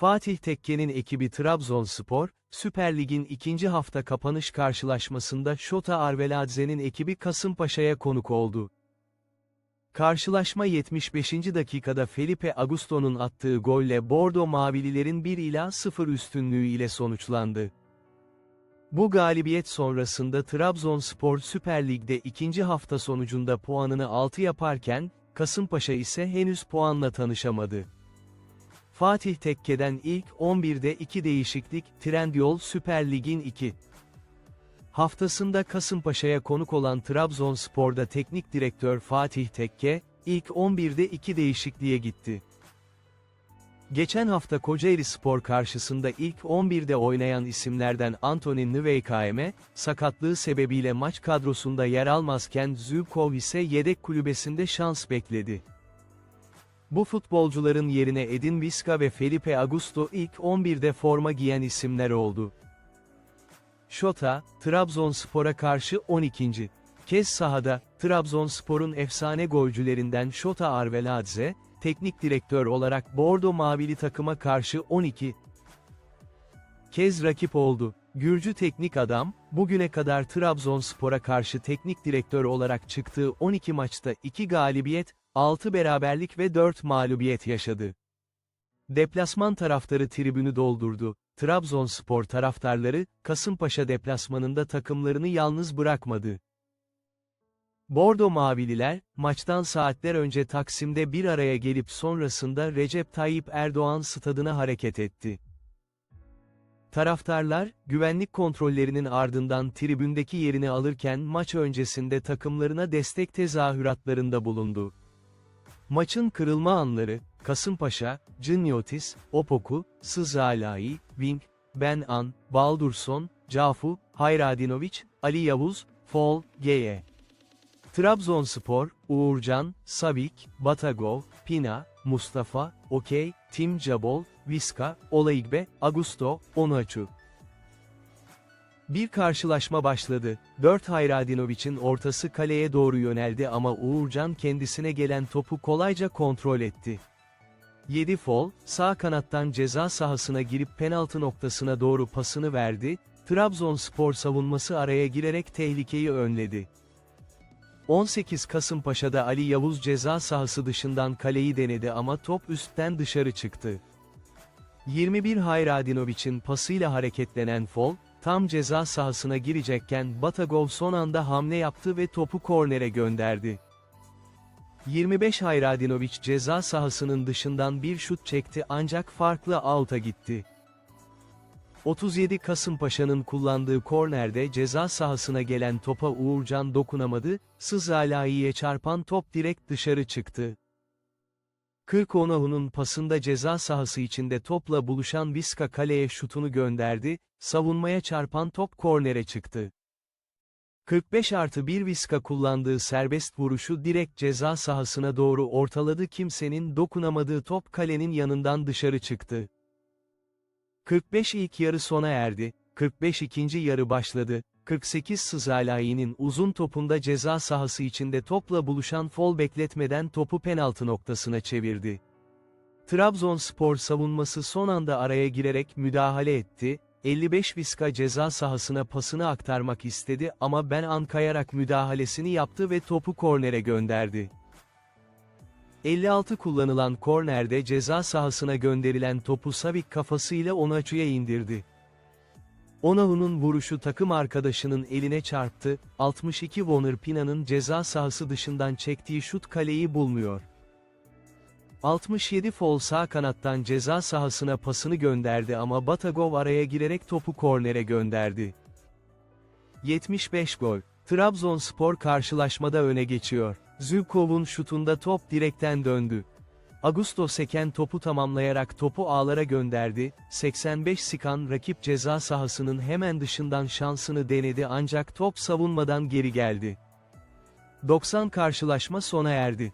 Fatih Tekke'nin ekibi Trabzonspor, Süper Lig'in ikinci hafta kapanış karşılaşmasında Şota Arveladze'nin ekibi Kasımpaşa'ya konuk oldu. Karşılaşma 75. dakikada Felipe Augusto'nun attığı golle Bordo Mavililerin 1 ila 0 üstünlüğü ile sonuçlandı. Bu galibiyet sonrasında Trabzonspor Süper Lig'de ikinci hafta sonucunda puanını 6 yaparken, Kasımpaşa ise henüz puanla tanışamadı. Fatih Tekke'den ilk 11'de 2 değişiklik, Trendyol Süper Lig'in 2. Haftasında Kasımpaşa'ya konuk olan Trabzonspor'da teknik direktör Fatih Tekke, ilk 11'de 2 değişikliğe gitti. Geçen hafta Kocaeli Spor karşısında ilk 11'de oynayan isimlerden Anthony Nweikaeme, sakatlığı sebebiyle maç kadrosunda yer almazken Zubkov ise yedek kulübesinde şans bekledi. Bu futbolcuların yerine Edin Visca ve Felipe Augusto ilk 11'de forma giyen isimler oldu. Şota, Trabzonspor'a karşı 12. kez sahada, Trabzonspor'un efsane golcülerinden Şota Arveladze, teknik direktör olarak Bordo Mavili takıma karşı 12 kez rakip oldu. Gürcü teknik adam, bugüne kadar Trabzonspor'a karşı teknik direktör olarak çıktığı 12 maçta 2 galibiyet, 6 beraberlik ve 4 mağlubiyet yaşadı. Deplasman taraftarı tribünü doldurdu. Trabzonspor taraftarları, Kasımpaşa deplasmanında takımlarını yalnız bırakmadı. Bordo Mavililer, maçtan saatler önce Taksim'de bir araya gelip sonrasında Recep Tayyip Erdoğan stadına hareket etti. Taraftarlar, güvenlik kontrollerinin ardından tribündeki yerini alırken maç öncesinde takımlarına destek tezahüratlarında bulundu. Maçın kırılma anları, Kasımpaşa, Cınyotis, Opoku, Sızalai, Wing, Ben An, Baldurson, Cafu, Hayradinovic, Ali Yavuz, Fol, Geye. Trabzonspor, Uğurcan, Savik, Batagov, Pina, Mustafa, Okey, Tim Cabol, Viska, Olaigbe, Augusto, Onuachu. Bir karşılaşma başladı. 4 Hayradinoviç'in ortası kaleye doğru yöneldi ama Uğurcan kendisine gelen topu kolayca kontrol etti. 7 fol, sağ kanattan ceza sahasına girip penaltı noktasına doğru pasını verdi, Trabzonspor savunması araya girerek tehlikeyi önledi. 18 Kasımpaşa'da Ali Yavuz ceza sahası dışından kaleyi denedi ama top üstten dışarı çıktı. 21 Hayradinoviç'in pasıyla hareketlenen Fol, tam ceza sahasına girecekken Batagov son anda hamle yaptı ve topu kornere gönderdi. 25 Hayradinoviç ceza sahasının dışından bir şut çekti ancak farklı out'a gitti. 37 Kasımpaşa'nın kullandığı kornerde ceza sahasına gelen topa Uğurcan dokunamadı, Sızalai'ye çarpan top direkt dışarı çıktı. Kırkonahu'nun pasında ceza sahası içinde topla buluşan Viska kaleye şutunu gönderdi, savunmaya çarpan top kornere çıktı. 45 artı 1 Viska kullandığı serbest vuruşu direkt ceza sahasına doğru ortaladı kimsenin dokunamadığı top kalenin yanından dışarı çıktı. 45 ilk yarı sona erdi, 45 ikinci yarı başladı, 48 Sızalai'nin uzun topunda ceza sahası içinde topla buluşan fol bekletmeden topu penaltı noktasına çevirdi. Trabzonspor savunması son anda araya girerek müdahale etti, 55 Viska ceza sahasına pasını aktarmak istedi ama Ben An kayarak müdahalesini yaptı ve topu kornere gönderdi. 56 kullanılan kornerde ceza sahasına gönderilen topu Savik kafasıyla Onaçu'ya indirdi. Onahu'nun vuruşu takım arkadaşının eline çarptı, 62 Warner Pina'nın ceza sahası dışından çektiği şut kaleyi bulmuyor. 67 Fol sağ kanattan ceza sahasına pasını gönderdi ama Batagov araya girerek topu kornere gönderdi. 75 gol. Trabzonspor karşılaşmada öne geçiyor. Zubkov'un şutunda top direkten döndü. Augusto seken topu tamamlayarak topu ağlara gönderdi, 85 Sikan rakip ceza sahasının hemen dışından şansını denedi ancak top savunmadan geri geldi. 90 karşılaşma sona erdi.